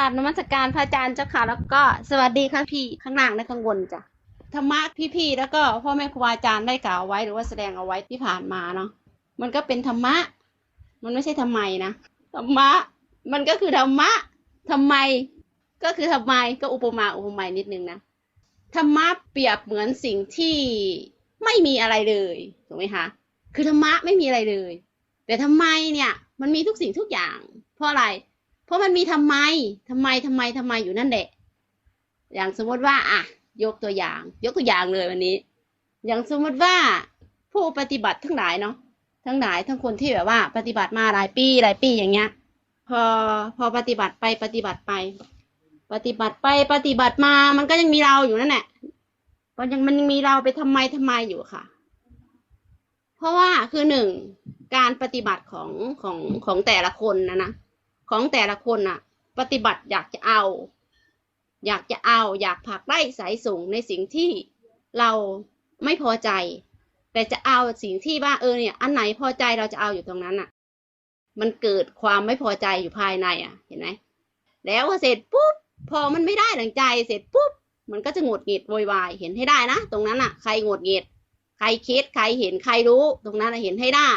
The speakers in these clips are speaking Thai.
ราบนมัสการพระอาจารย์เจ้าค่ะ แล้วก็สวัสดีค่ะพี่ข้างล่างและข้างบนจ้ะธรรมะพี่ๆแล้วก็พ่อแม่ครูอาจารย์ได้กล่าวไว้หรือว่าแสดงเอาไว้ที่ผ่านมาเนาะมันก็เป็นธรรมะ มันไม่ใช่ทำไมนะธรรมะ มันก็คือธรรมะทำไม ก็คือทำไมก็อุปมาอุปไมยนิดนึงนะธรรมะเปรียบเหมือนสิ่งที่ไม่มีอะไรเลยถูกไหมคะคือธรรมะไม่มีอะไรเลย แต่ทำไมเนี่ย มันมีทุกสิ่งทุกอย่าง เพราะอะไร เพราะมันมีทำไมทำไมทำไมทำไมอยู่นั่นแหละ อย่างสมมติว่าอะยกตัวอย่าง ยกตัวอย่างเลยวันนี้ อย่างสมมติว่าผู้ปฏิบัติทั้งหลายเนาะทั้งหลายทั้งคนที่แบบว่า ปฏิบัติมาหลายปีหลายปีอย่างเงี้ย พอพอปฏิบัติไปปฏิบัติไป ปฏิบัติไปปฏิบัติมามันก็ยังมีเราอยู่นั่นแหละมันยังมันยังมีเราไปทำไมทำไมอยู่ค่ะ เพราะว่าคือหนึ่งการปฏิบัติของของของแต่ละคนนะนะ ของแต่ละคนน่ะ ปฏิบัติอยากจะเอา อยากจะเอาอยากผลักไล่สายสูงในสิ่งที่เราไม่พอใจ แต่จะเอาสิ่งที่ว่าเออเนี่ย อันไหนพอใจเราจะเอาอยู่ตรงนั้นน่ะ มันเกิดความไม่พอใจอยู่ภายในอะ เห็นไหมแล้วพอเสร็จปุ๊บพอมันไม่ได้ดังใจเสร็จปุ๊บมันก็จะหงุดหงิดโวยวายเห็นให้ได้นะ ตรงนั้นอะ ใครหงุดหงิด ใครคิดใครเห็นใครรู้ ตรงนั้นเห็นให้ได้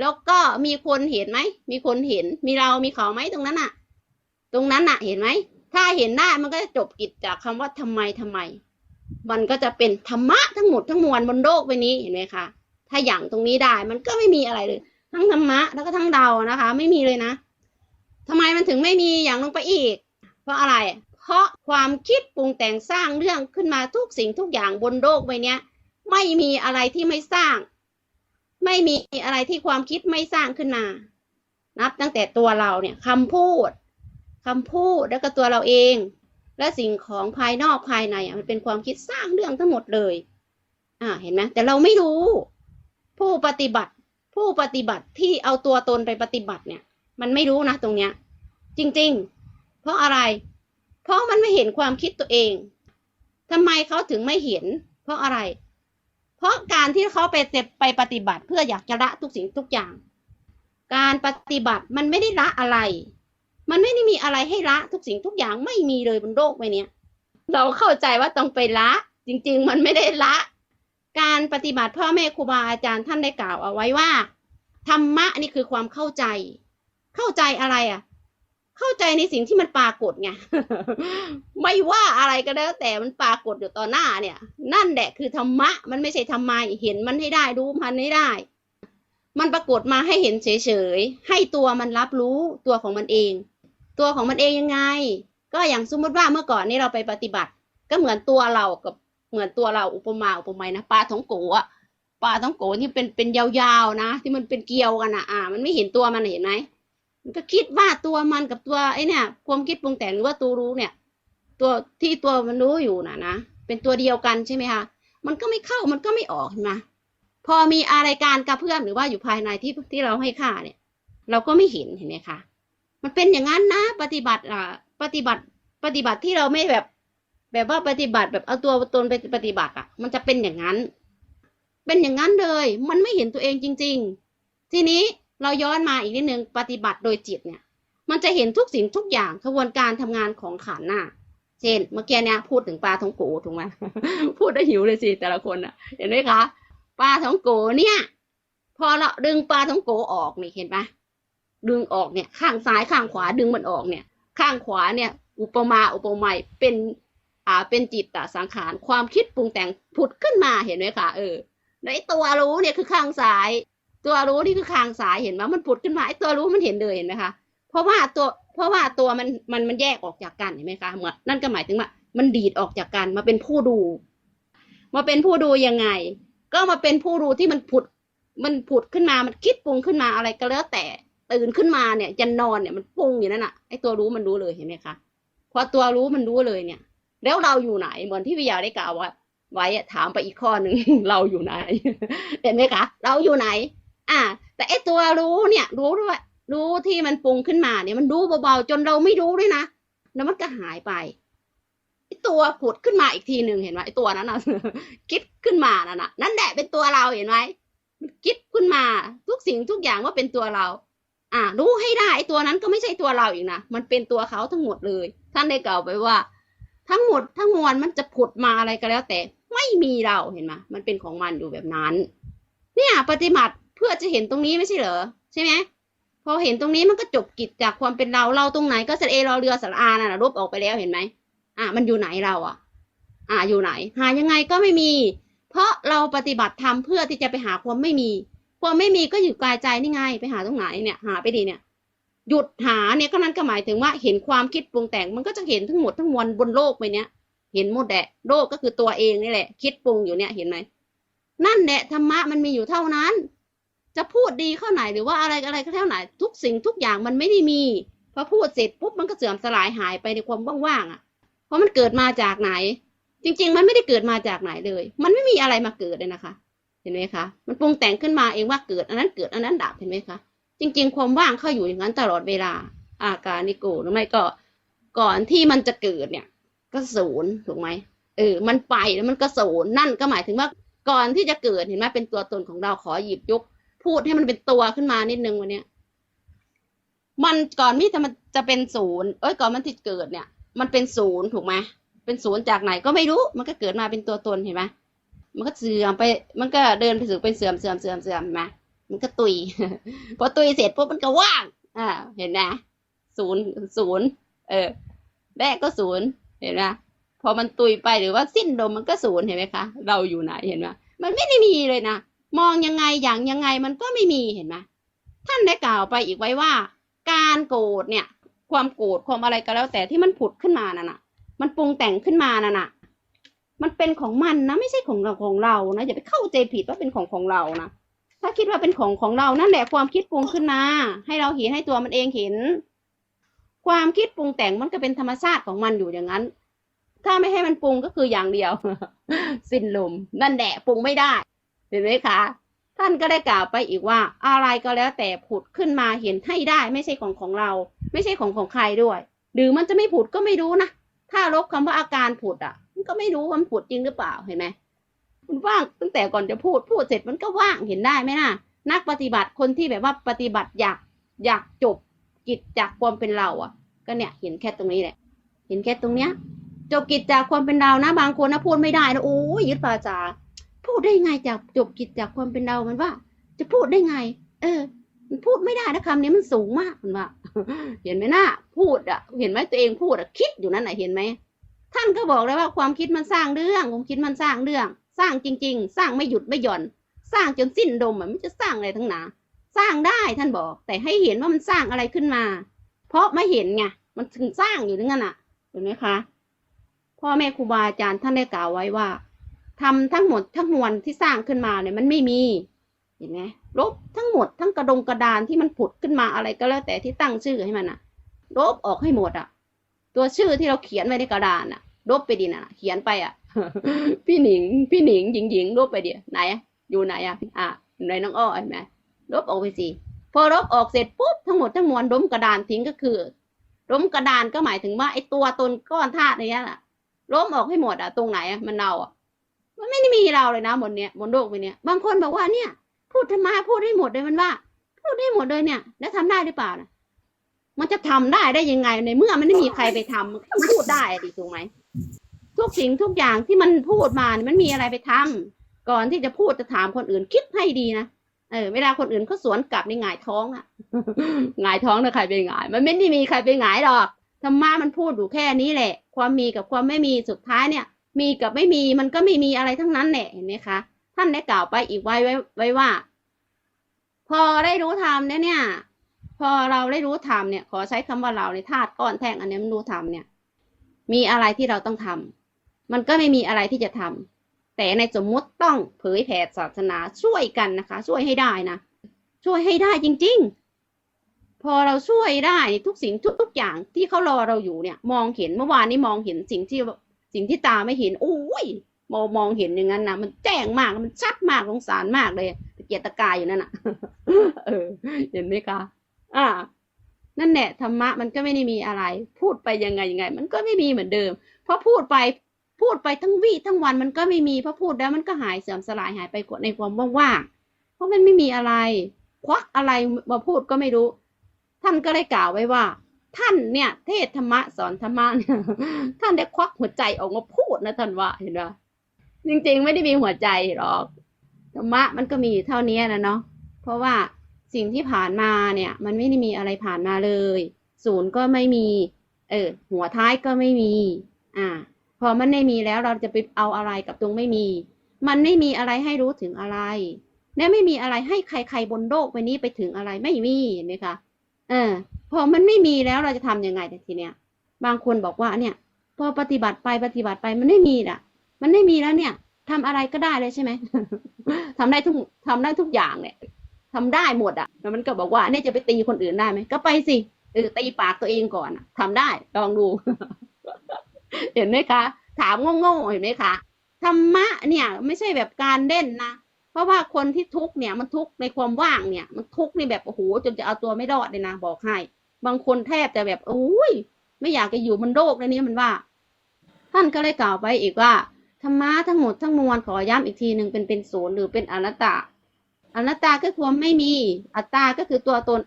แล้วก็มีคนเห็นไหม มีคนเห็น มีเรา มีเขาไหมตรงนั้นน่ะตรงนั้นน่ะเห็นไหม ถ้าเห็นได้มันก็จะจบกิจจากคำว่าทำไมทำไม มันก็จะเป็นธรรมะทั้งหมดทั้งมวลบนโลกใบนี้เห็นไหมคะ ถ้าอย่างตรงนี้ได้มันก็ไม่มีอะไรเลย ทั้งธรรมะแล้วก็ทั้งเดานะคะ ไม่มีเลยนะทำไมมันถึงไม่มีอย่างลงไปอีก เพราะอะไร เพราะความคิดปรุงแต่งสร้างเรื่องขึ้นมาทุกสิ่งทุกอย่างบนโลกใบนี้ไม่มีอะไรที่ไม่สร้าง ไม่มีอะไรที่ความคิดไม่สร้างขึ้นมา นับตั้งแต่ตัวเราเนี่ยคำพูดคำพูดแล้วก็ตัวเราเอง และสิ่งของภายนอกภายในอะมันเป็นความคิดสร้างเรื่องทั้งหมดเลย อ่าเห็นไหมแต่เราไม่รู้ ผู้ปฏิบัติ ผู้ปฏิบัติที่เอาตัวตนไปปฏิบัติเนี่ย มันไม่รู้นะตรงเนี้ย จริง ๆ เพราะอะไร เพราะมันไม่เห็นความคิดตัวเองทำไมเขาถึงไม่เห็น เพราะอะไร เพราะการที่เขาไปไปปฏิบัติเพื่ออยากจะละทุกสิ่งทุกอย่าง การปฏิบัติมันไม่ได้ละอะไร มันไม่ได้มีอะไรให้ละทุกสิ่งทุกอย่างไม่มีเลยบนโลกใบนี้เราเข้าใจว่าต้องไปละ จริง ๆ มันไม่ได้ละ การปฏิบัติพ่อแม่ครูบาอาจารย์ท่านได้กล่าวเอาไว้ว่าธรรมะนี่คือความเข้าใจ เข้าใจอะไรอะ เข้าใจในสิ่งที่มันปรากฏไงไม่ว่าอะไรก็แล้ว แต่มันปรากฏอยู่ต่อหน้าเนี่ย นั่นแหละคือธรรมะ มันไม่ใช่ทำไมเห็นมันให้ได้รู้มันให้ได้ มันปรากฏมาให้เห็นเฉยๆให้ตัวมันรับรู้ตัวของมันเอง ตัวของมันเองยังไง ก็อย่างสมมติว่าเมื่อก่อนนี้เราไปปฏิบัติ ก็เหมือนตัวเรากับเหมือนตัวเราอุปมาอุปไมยนะปลาท้องโกะปลาท้องโกะที่เป็นเป็นยาวๆนะ ที่มันเป็นเกลียวกันอะอ่า มันไม่เห็นตัวมันเห็นไหม มันก็คิดว่าตัวมันกับตัวไอ้เนี่ย ความคิดปรุงแต่งหรือว่าตัวรู้เนี่ย ตัวที่ตัวมันรู้อยู่นะนะเป็นตัวเดียวกันใช่ไหมคะมันก็ไม่เข้ามันก็ไม่ออกเห็นไหมพอมีอะไรการกระเพื่อมหรือว่าอยู่ภายในที่ที่เราให้ค่าเนี่ย เราก็ไม่เห็นเห็นไหมคะมันเป็นอย่างนั้นนะ ปฏิบัติอ่าปฏิบัติปฏิบัติที่เราไม่แบบ แบบว่าปฏิบัติแบบเอาตัวตนไปปฏิบัติอะ มันจะเป็นอย่างนั้น เป็นอย่างนั้นเลย มันไม่เห็นตัวเองจริง ๆ ทีนี้ เราย้อนมาอีกนิดนึงปฏิบัติโดยจิตเนี่ย มันจะเห็นทุกสิ่งทุกอย่างกระบวนการทำงานของขันน่ะ เช่น เมื่อกี้เนี่ยพูดถึงปลาท้องโกถูกไหมพูดได้หิวเลยสิแต่ละคนอะ เห็นไหมคะปลาท้องโกเนี่ย พอเราดึงปลาท้องโกออกนี่เห็นปะดึงออกเนี่ย ข้างซ้ายข้างขวาดึงมันออกเนี่ย ข้างขวาเนี่ย อุปมาอุปไมยเป็นอ่าเป็นจิตตสังขารความคิดปรุงแต่งผุดขึ้นมาเห็นไหมคะเออในตัวรู้เนี่ยคือข้างซ้าย ตัวรู้นี่คือข้างซ้ายเห็นไหมมันผุดขึ้นมาไอ้ตัวรู้มันเห็นเลยเห็นไหมคะเพราะว่าตัวเพราะว่าตัวมันมันมันแยกออกจากกันเห็นไหมคะเหมือนนั่นก็หมายถึงว่ามันดีดออกจากกันมาเป็นผู้ดู มาเป็นผู้ดูยังไง ก็มาเป็นผู้ดูที่มันผุดมันผุดขึ้นมามันคิดปรุงขึ้นมาอะไรก็แล้วแต่ตื่นขึ้นมาเนี่ยจะนอนเนี่ยมันปรุงอยู่นั่นน่ะไอ้ตัวรู้มันรู้เลยเห็นไหมคะพอตัวรู้มันรู้เลยเนี่ย แล้วเราอยู่ไหนเหมือนที่วิยาได้กล่าวว่าไว้ถามไปอีกข้อหนึ่งเราอยู่ไหน เห็นไหมคะ เราอยู่ไหน อ่า แต่ไอตัวรู้เนี่ยรู้ด้วยรู้ที่มันปรุงขึ้นมาเนี่ยมันรู้เบาๆจนเราไม่รู้ด้วยนะแล้วมันก็หายไปไอตัวผุดขึ้นมาอีกทีหนึ่งเห็นไหมไอตัวนั้นนะคิดขึ้นมานั่นน่ะนั่นแหละเป็นตัวเราเห็นไหมคิดขึ้นมาทุกสิ่งทุกอย่างว่าเป็นตัวเรา อ่า รู้ให้ได้ไอตัวนั้นก็ไม่ใช่ตัวเราอีกนะมันเป็นตัวเขาทั้งหมดเลย ท่านได้กล่าวไปว่า ทั้งหมดทั้งมวลมันจะผุดมาอะไรก็แล้วแต่ ไม่มีเราเห็นไหมมันเป็นของมันอยู่แบบนั้น เนี่ย ปฏิบัติ เพื่อจะเห็นตรงนี้ไม่ใช่เหรอใช่ไหมพอเห็นตรงนี้มันก็จบกิจจากความเป็นเราเราตรงไหนก็เสร็จเอเราเรือสระอาน่ะลบออกไปแล้วเห็นไหมอ่ามันอยู่ไหนเราอะ อ่าอยู่ไหน หายังไงก็ไม่มี เพราะเราปฏิบัติธรรมเพื่อที่จะไปหาความไม่มีความไม่มีก็อยู่กายใจนี่ไง ไปหาตรงไหนเนี่ยหาไปดีเนี่ยหยุดหาเนี่ยก็นั้นก็หมายถึงว่าเห็นความคิดปรุงแต่งมันก็จะเห็นทั้งหมดทั้งมวลบนโลกไปเนี้ยเห็นหมดแหละโลกก็คือตัวเองนี่แหละ คิดปรุงอยู่เนี่ยเห็นไหมนั่นแหละธรรมะมันมีอยู่เท่านั้น จะพูดดีเข้าไหนหรือว่าอะไรอะไรก็เท่าไหน ทุกสิ่งทุกอย่างมันไม่ได้มีพอพูดเสร็จปุ๊บมันก็เสื่อมสลายหายไปในความว่างๆอะ เพราะมันเกิดมาจากไหน จริง ๆ มันไม่ได้เกิดมาจากไหนเลย มันไม่มีอะไรมาเกิดเลยนะคะ เห็นไหมคะ มันปรุงแต่งขึ้นมาเองว่าเกิดอันนั้นเกิดอันนั้นดับเห็นไหมคะจริง ๆ ความว่างเข้าอยู่อย่างนั้นตลอดเวลา อาการนิโกหรือไม่ก็ก่อนที่มันจะเกิดเนี่ย ก็ศูนย์ถูกไหมเออ มันไปแล้วมันก็ศูนย์นั่นก็หมายถึงว่าก่อนที่จะเกิดเห็นไหมเป็นตัวตนของเราขอหยิบยก พูดให้มันเป็นตัวขึ้นมานิดนึงวันเนี้ยมันก่อนที่จะมันจะเป็นศูนย์เอ้ยก่อนมันที่เกิดเนี่ย มันเป็นศูนย์ถูกไหมเป็นศูนย์จากไหนก็ไม่รู้ มันก็เกิดมาเป็นตัวตนเห็นไหมมันก็เสื่อมไป มันก็เดินไปสู่เป็นเสื่อมเสื่อมเสื่อมเสื่อมเห็นไหมมันก็ตุย พอตุยเสร็จปุ๊บมันก็ว่าง อ่า เห็นไหมศูนย์ศูนย์เออแรกก็ศูนย์เห็นไหมพอมันตุยไปหรือว่าสิ้นลมมันก็ศูนย์เห็นไหมคะ เราอยู่ไหนเห็นไหมมันไม่ได้มีเลยนะ มองยังไงอย่างยังไงมันก็ไม่มีเห็นไหมท่านได้กล่าวไปอีกไว้ว่า การโกรธเนี่ย ความโกรธความอะไรก็แล้ว แต่ที่มันผุดขึ้นมานั่นน่ะ มันปรุงแต่งขึ้นมานั่นน่ะ มันเป็นของมันนะไม่ใช่ของเราของเรานะอย่าไปเข้าใจผิดว่าเป็นของของเรานะถ้าคิดว่าเป็นของของเรานั่นแหละความคิดปรุงขึ้นมาให้เราเห็นให้ตัวมันเองเห็น ความคิดปรุงแต่งมันก็เป็นธรรมชาติของมันอยู่อย่างนั้น ถ้าไม่ให้มันปรุงก็คืออย่างเดียว สิ้นลมนั่นแหละปรุงไม่ได้ เห็นไหมคะท่านก็ได้กล่าวไปอีกว่าอะไรก็แล้วแต่ผุดขึ้นมาเห็นให้ได้ไม่ใช่ของของเรา ไม่ใช่ของของใครด้วย หรือมันจะไม่ผุดก็ไม่รู้นะถ้าลบคำว่าอาการผุดอะ มันก็ไม่รู้ว่ามันผุดจริงหรือเปล่าเห็นไหมมันว่างตั้งแต่ก่อนจะพูดพูดเสร็จมันก็ว่างเห็นได้ไหมนะนักปฏิบัติคนที่แบบว่าปฏิบัติอยากอยากจบกิจจากความเป็นเราอะ ก็เนี่ยเห็นแค่ตรงนี้แหละ เห็นแค่ตรงเนี้ยจบกิจจากความเป็นเรานะ บางคนนะพูดไม่ได้นะโอ้ยยึดปาจา พูดได้ไงจากจบกิจจากความเป็นเรามันว่า จะพูดได้ไง เออ มันพูดไม่ได้นะคำนี้มันสูงมากมันว่า เห็นไหมนะพูดอะ เห็นไหมตัวเองพูดอะคิดอยู่นั่นไหนะเห็นไหมท่านก็บอกเลยว่าความคิดมันสร้างเรื่องความคิดมันสร้างเรื่อง สร้างจริง ๆ สร้างไม่หยุดไม่หย่อน สร้างจนสิ้นดมอะมันจะสร้างอะไรทั้งหนาสร้างได้ท่านบอก แต่ให้เห็นว่ามันสร้างอะไรขึ้นมา เพราะไม่เห็นไงมันถึงสร้างอยู่นั่นอะเห็นไหมคะพ่อแม่ครูบาอาจารย์ท่านได้กล่าวไว้ว่า ทำทั้งหมดทั้งมวลที่สร้างขึ้นมาเนี่ยมันไม่มีเห็นไหมลบทั้งหมดทั้งกระดงกระดานที่มันผุดขึ้นมาอะไรก็แล้วแต่ที่ตั้งชื่อให้มันอะลบออกให้หมดอะตัวชื่อที่เราเขียนไว้ในกระดานอะลบไปดิน่ะเขียนไปอะพี่หนิง พี่หนิงหญิงหญิงลบไปเดียวไหนอยู่ไหนอะอะในน้องอ้อเห็นไหมลบออกไปสิพอลบออกเสร็จปุ๊บทั้งหมดทั้งมวลล้มกระดานทิ้งก็คือล้มกระดานก็หมายถึงว่าไอ้ตัวตนก้อนธาตุเนี้ยน่ะล้มออกให้หมดอะตรงไหนอะมันเราอะ มันไม่ได้มีเราเลยนะบนเนี้ยบนโลกใบเนี้ยบางคนบอกว่าเนี่ย พูดธรรมะพูดได้หมดเลยมันว่า พูดได้หมดเลยเนี่ย แล้วทำได้หรือเปล่านะมันจะทำได้ได้ยังไงในเมื่อมันไม่มีใครไปทำมันพูดได้ดิถูกไหมทุกสิ่งทุกอย่างที่มันพูดมาเนี่ยมันมีอะไรไปทำก่อนที่จะพูดจะถามคนอื่นคิดให้ดีนะเออเวลาคนอื่นเขาสวนกลับในหงายท้องอะหงายท้องนะใครไปหงาย มันไม่ได้มีใครไปหงายหรอกธรรมะมันพูดอยู่แค่นี้แหละ ความมีกับความไม่มีสุดท้ายเนี่ย มีกับไม่มีมันก็ไม่มีอะไรทั้งนั้นแหละเห็นไหมคะท่านได้กล่าวไปอีกไว้ไว้ไว้ว่า พอได้รู้ธรรมเนี่ยเนี่ย พอเราได้รู้ธรรมเนี่ย ขอใช้คำว่าเราในธาตุก้อนแท่งอันนี้มันรู้ธรรมเนี่ย มีอะไรที่เราต้องทำมันก็ไม่มีอะไรที่จะทำแต่ในสมมุติต้องเผยแผ่ศาสนาช่วยกันนะคะ ช่วยให้ได้นะช่วยให้ได้จริง ๆ พอเราช่วยได้ทุกสิ่งทุกทุกอย่างที่เขารอเราอยู่เนี่ย มองเห็นเมื่อวานนี้มองเห็นสิ่งที่ สิ่งที่ตาไม่เห็นโอ้ยมองมองเห็นอย่างนั้นนะมันแจ้งมากมันชัดมากสงสารมากเลยตะเกียกตะกายอยู่นั่นน่ะ เออ เห็นไหมคะอ่า นั่นแหละธรรมะมันก็ไม่ได้มีอะไร พูดไปยังไงยังไง มันก็ไม่มีเหมือนเดิม เพราะพูดไปพูดไปทั้งวี่ทั้งวันมันก็ไม่มีเพราะพูดแล้วมันก็หายเสื่อมสลายหายไปในความว่างๆเพราะมันไม่มีอะไร ควักอะไรมาพูดก็ไม่รู้ ท่านก็เลยกล่าวไว้ว่า ท่านเนี่ยเทศธรรมะสอนธรรมะเนี่ยท่านได้ควักหัวใจออกมาพูดนะท่านว่าเห็นไหมจริงๆ ไม่ได้มีหัวใจหรอกธรรมะมันก็มีเท่านี้นะเนาะเพราะว่าสิ่งที่ผ่านมาเนี่ย มันไม่ได้มีอะไรผ่านมาเลย ศูนย์ก็ไม่มี เออ หัวท้ายก็ไม่มี อ่า พอมันไม่มีแล้วเราจะไปเอาอะไรกับตรงไม่มี มันไม่มีอะไรให้รู้ถึงอะไรและไม่มีอะไรให้ใครๆบนโลกใบนี้ไปถึงอะไรไม่มีเห็นไหมคะ เออ พอมันไม่มีแล้วเราจะทำยังไงแต่ทีเนี้ย บางคนบอกว่าเนี่ย พอปฏิบัติไปปฏิบัติไปมันไม่มีอะ มันไม่มีแล้วเนี่ยทำอะไรก็ได้เลยใช่ไหมทำได้ทุกทำได้ทุกอย่างเนี่ยทำได้หมดอะแล้วมันก็บอกว่าเนี่ยจะไปตีคนอื่นได้ไหมก็ไปสิเออตีปากตัวเองก่อนอะทำได้ลองดู เห็นไหมคะ ถามโง่ๆเห็นไหมคะธรรมะเนี่ย ไม่ใช่แบบการเล่นนะ เพราะว่าคนที่ทุกข์เนี่ยมันทุกข์ในความว่างเนี่ย มันทุกข์ในแบบโอ้โหจนจะเอาตัวไม่รอดเลยนะบอกให้ บางคนแทบจะแบบโอ้ยไม่อยากจะอยู่บนโลกแล้วนี้มันว่า ท่านก็เลยกล่าวไปอีกว่าธรรมะทั้งหมดทั้งมวลขอย้ำอีกทีหนึ่งเป็นเป็นศูนย์หรือเป็นอนัตตาอนัตตาก็คือความไม่มีอัตตาก็คือตัวตน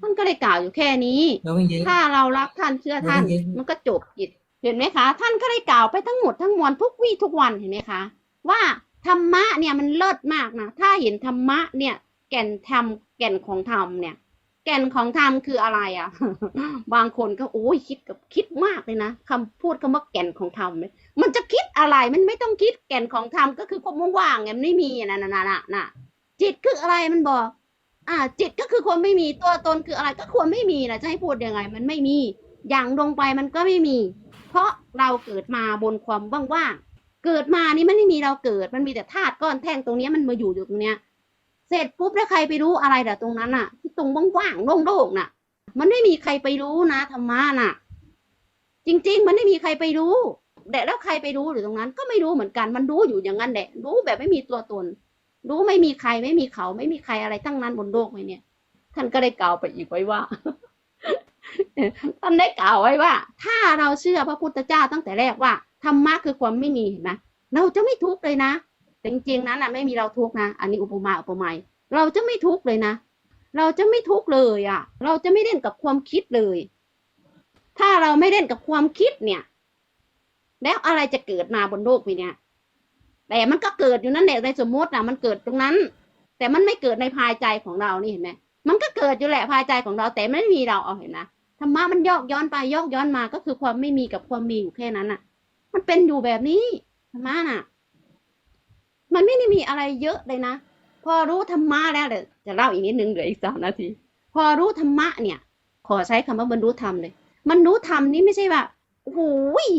ท่านก็เลยกล่าวอยู่แค่นี้ Đâu anh chị? ถ้าเรารักท่านเชื่อท่านเดี๋ยวๆมันก็จบกิจเห็นไหมคะ ท่านก็ได้กล่าวไปทั้งหมดทั้งมวลทุกวี่ทุกวันเห็นไหมคะ ว่า ธรรมะเนี่ยมันเลิศมากนะ ถ้าเห็นธรรมะเนี่ย แก่นธรรมแก่นของธรรมเนี่ย แก่นของธรรมคืออะไรอะ บางคนก็โอ้ยคิดกับคิดมากเลยนะคำพูดคำว่าแก่นของธรรมเนี่ยมันจะคิดอะไรมันไม่ต้องคิดแก่นของธรรมก็คือความว่างๆไงมันไม่มีนะนะนะนะนะจิตคืออะไรมันบอก อ่า จิตก็คือความไม่มีตัวตนคืออะไรก็ควรไม่มีนะจะให้พูดยังไง มันไม่มี อย่างลงไปมันก็ไม่มี เพราะเราเกิดมาบนความว่างๆ เกิดมานี่มันไม่มีเราเกิด มันมีแต่ธาตุก้อนแท่งตรงนี้มันมาอยู่อยู่ตรงเนี้ย เสร็จปุ๊บแล้วใครไปรู้อะไรแต่ตรงนั้นน่ะ ที่ตรงว่างๆโล่งๆน่ะ มันไม่มีใครไปรู้นะธรรมะน่ะ จริง ๆ มันไม่มีใครไปรู้แต่แล้วใครไปรู้หรือตรงนั้น ก็ไม่รู้เหมือนกัน มันรู้อยู่อย่างนั้นแหละ รู้แบบไม่มีตัวตน รู้ไม่มีใครไม่มีเขาไม่มีใครอะไรทั้งนั้นบนโลกเลยเนี่ย ท่านก็ได้กล่าวไปอีกไว้ว่าท่านได้กล่าวไว้ว่า ถ้าเราเชื่อพระพุทธเจ้าตั้งแต่แรกว่า ธรรมะคือความไม่มีเห็นไหมเราจะไม่ทุกข์เลยนะแต่จริงๆนั้นน่ะไม่มีเราทุกข์นะ อันนี้อุปมาอุปไมยเราจะไม่ทุกข์เลยนะ เราจะไม่ทุกข์เลยอะ เราจะไม่เล่นกับความคิดเลย ถ้าเราไม่เล่นกับความคิดเนี่ย แล้วอะไรจะเกิดมาบนโลกนี้เนี่ย แต่มันก็เกิดอยู่นั่นแหละในสมมตินะมันเกิดตรงนั้น แต่มันไม่เกิดในภายใจของเรานี่เห็นไหมมันก็เกิดอยู่แหละภายใจของเรา แต่ไม่มีเราเอาเห็นนะธรรมะมันยอกย้อนไปยอกย้อนมาก็คือความไม่มีกับความมีอยู่แค่นั้นน่ะ มันเป็นอยู่แบบนี้ธรรมะน่ะ มันไม่ได้มีอะไรเยอะเลยนะ พอรู้ธรรมะแล้วเดี๋ยวจะเล่าอีกนิดนึงเหลืออีกสามนาที พอรู้ธรรมะเนี่ย ขอใช้คำว่าบรรลุธรรมเลย มันรู้ธรรมนี่ไม่ใช่ว่าโอ้โห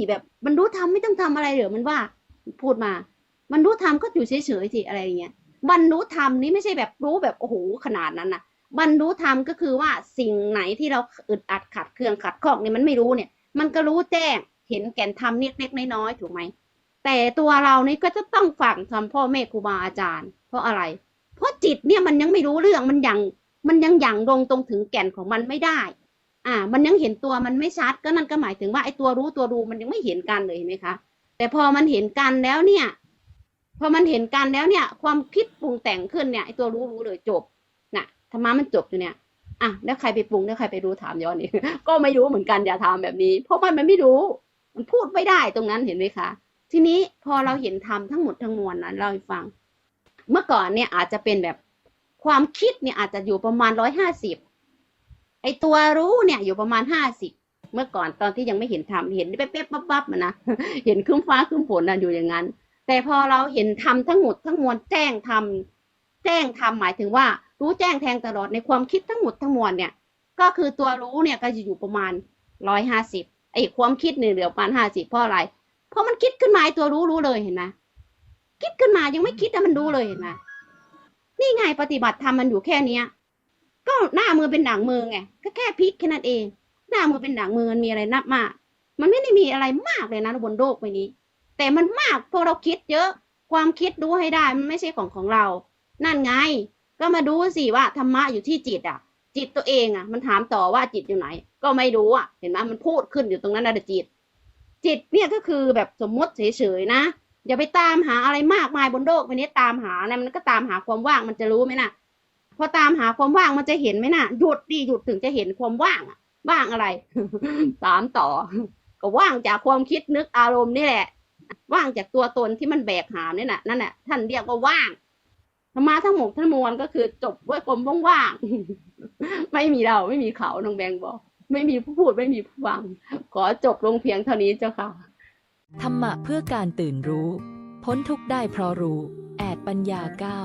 แบบบรรลุธรรมไม่ต้องทำอะไรเหรอมันว่า พูดมาบรรลุธรรมก็อยู่เฉยๆสิอะไรอย่างเงี้ยบรรลุธรรมนี่ไม่ใช่แบบรู้แบบโอ้โหขนาดนั้นนะบรรลุธรรมก็คือว่าสิ่งไหนที่เราอึดอัดขัดเคืองขัดข้องเนี่ยมันไม่รู้เนี่ย มันก็รู้แจ้ง เห็นแก่นธรรมเล็กๆน้อยๆถูกไหมแต่ตัวเรานี่ก็จะต้องฝังทำพ่อแม่ครูบาอาจารย์ เพราะอะไร เพราะจิตเนี่ยมันยังไม่รู้เรื่องมันยังมันยังยังลงตรงถึงแก่นของมันไม่ได้ อ่า มันยังเห็นตัวมันไม่ชัดก็นั่นก็หมายถึงว่าไอ้ตัวรู้ตัวรู้มันยังไม่เห็นกันเลยเห็นไหมคะ แต่พอมันเห็นกันแล้วเนี่ย พอมันเห็นกันแล้วเนี่ย ความคิดปรุงแต่งขึ้นเนี่ยไอ้ตัวรู้รู้เลยจบน่ะธรรมะมันจบอยู่เนี่ยอะแล้วใครไปปรุงแล้วใครไปรู้ถามย้อนอีกก็ไม่รู้เหมือนกันอย่าทำแบบนี้ เพราะมันมันไม่รู้ มันพูดไม่ได้ตรงนั้นเห็นไหมคะ ทีนี้พอเราเห็นธรรมทั้งหมดทั้งมวลนั้นเราให้ฟัง เมื่อก่อนเนี่ยอาจจะเป็นแบบความคิดเนี่ยอาจจะอยู่ประมาณร้อยห้าสิบไอตัวรู้เนี่ยอยู่ประมาณห้าสิบเมื่อก่อนตอนที่ยังไม่เห็นธรรมเห็นเป๊ะๆปั๊บๆมันนะเห็นครึ้มฟ้าครึ้มฝนนะอยู่อย่างนั้น แต่พอเราเห็นธรรมทั้งหมดทั้งมวลแจ้งธรรมแจ้งธรรมหมายถึงว่า รู้แจ้งแทงตลอดในความคิดทั้งหมดทั้งมวลเนี่ย ก็คือตัวรู้เนี่ยก็จะอยู่ประมาณร้อยห้าสิบ ไอ้ความคิดเนี่ยเหลือประมาณห้าสิบเพราะอะไร เพราะมันคิดขึ้นมาไอ้ตัวรู้รู้เลยเห็นไหมคิดขึ้นมายังไม่คิดแต่มันรู้เลยเห็นไหมนี่ไงปฏิบัติธรรมมันอยู่แค่เนี้ย ก็หน้ามือเป็นหนังมือไงก็แค่พลิกแค่นั้นเอง หน้ามือเป็นหนังมือมันมีอะไรนับมาก มันไม่ได้มีอะไรมากเลยนะบนโลกใบนี้ แต่มันมากเพอเราคิดเยอะ ความคิดรู้ให้ได้มันไม่ใช่ของของเรา นั่นไง ก็มาดูสิว่าธรรมะอยู่ที่จิตอะ จิตตัวเองอะ มันถามต่อว่าจิตอยู่ไหน ก็ไม่รู้อะ เห็นไหมมันพูดขึ้นอยู่ตรงนั้นนะจิต จิตเนี่ยก็คือแบบสมมติเฉยๆนะ อย่าไปตามหาอะไรมากมายบนโลกวันนี้ตามหานะมันก็ตามหาความว่างมันจะรู้ไหมนะพอตามหาความว่างมันจะเห็นไหมน่ะหยุดดิหยุดถึงจะเห็นความว่างว่างอะไรตามต่อ ก็ว่างจากความคิดนึกอารมณ์นี่แหละ ว่างจากตัวตนที่มันแบกหามนี่น่ะนั่นแหละท่านเรียกว่าว่างธรรมะทั้งหมดทั้งมวลก็คือจบด้วยความว่างๆไม่มีเราไม่มีเขาน้องแบงบอก ไม่มีผู้พูดไม่มีผู้ฟัง ขอจบลงเพียงเท่านี้เจ้าค่ะ ธรรมะเพื่อการตื่นรู้ พ้นทุกข์ได้เพราะรู้ แอดปัญญาเก้า